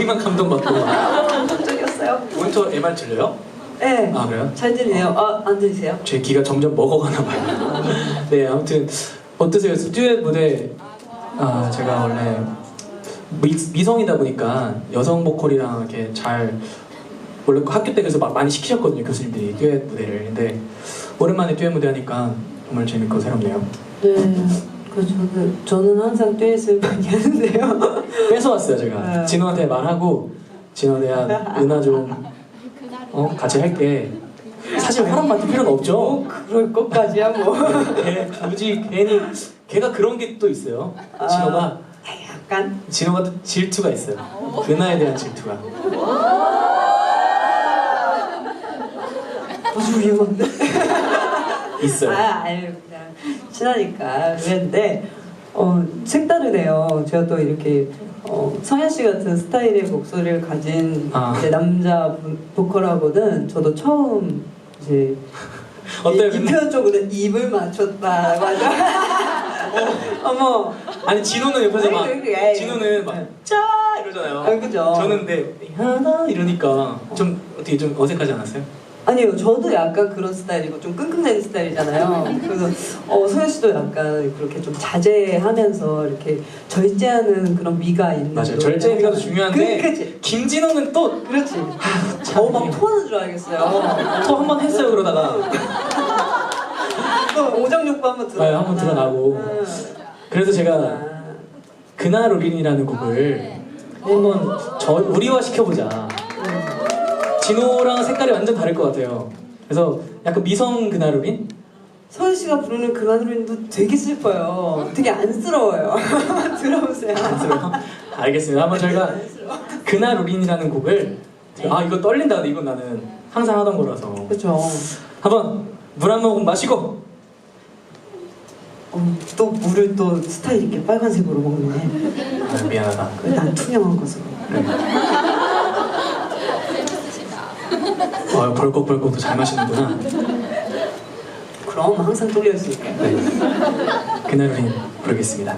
우리만 감동받고 감동적이었어요. 모니터 MR 들려요? 네. 아 그래요? 잘 들리네요. 아, 안 들리세요? 제 귀가 점점 먹어가나 봐요. 네, 아무튼 어떠세요? 듀엣 무대 아 제가 원래 미, 미성이다 보니까 여성 보컬이랑 이렇게 잘 원래 학교 때 그래서 막 많이 시키셨거든요 교수님들이 듀엣 무대를. 근데 오랜만에 듀엣 무대 하니까 정말 재밌고 새롭네요. 네. 그 저는 저는 항상 듀엣을 많이 하는데요. 뺏어왔어요 제가. 네. 진호한테 말하고 진호야 은하 좀 어, 같이 할게. 사실 허락 받을 필요는 없죠. 뭐 그럴 것까지야 뭐. 걔 굳이 괜히 걔가 그런 게 또 있어요. 진호가 아, 약간 진호가 또 질투가 있어요. 은하에 대한 질투가. 무슨 위험한데? 있어요. 아, 아유 그냥 친하니까 그랬는데 어 색다르네요. 제가 또 이렇게 어, 성현 씨 같은 스타일의 목소리를 가진 아. 이제 남자 분- 보컬하고는 저도 처음 이제 어때요? 이, 이 근데? 표현 쪽으로 입을 맞췄다 맞아. 어머. 아니 진호는 옆에서 막 그래, 그래. 진호는 네. 막 짜 이러잖아요. 아, 그죠. 저는 근데 하나 이러니까 좀 어떻게 좀 어색하지 않았어요? 아니요, 저도 약간 그런 스타일이고 좀 끙끙대는 스타일이잖아요. 그래서 어, 소연 씨도 약간 그렇게 좀 자제하면서 이렇게 절제하는 그런 미가 있는. 맞아요. 절제 미가 더 하잖아요. 중요한데 그, 그치. 김진호는 또 그렇지. 참. 어, 막 토하는 줄 알겠어요. 또한번 했어요 그러다가 또 오정육부 한번 들어. 네, 한번 드러나고. 그래서 제가 아, 그날 우린이라는 곡을 한번 저 우리화 시켜보자. 진호랑 색깔이 완전 다를 것 같아요. 그래서 약간 미성 그날 우린? 소연 씨가 부르는 그 마누리도 되게 슬퍼요. 되게 안쓰러워요. 들어보세요. 안쓰러워. 알겠습니다. 한번 저희가 우린이라는 곡을 아 이거 떨린다. 이건 나는 항상 하던 거라서 그렇죠. 한번 물 한 모금 마시고 어, 또 물을 또 스타일 있게 빨간색으로 먹네. 아, 미안하다. 난 투명한 것으로. 아 벌컥벌컥 잘 마시는구나. 그럼 항상 뚫려 있으니까. 네. 그날 우린 부르겠습니다.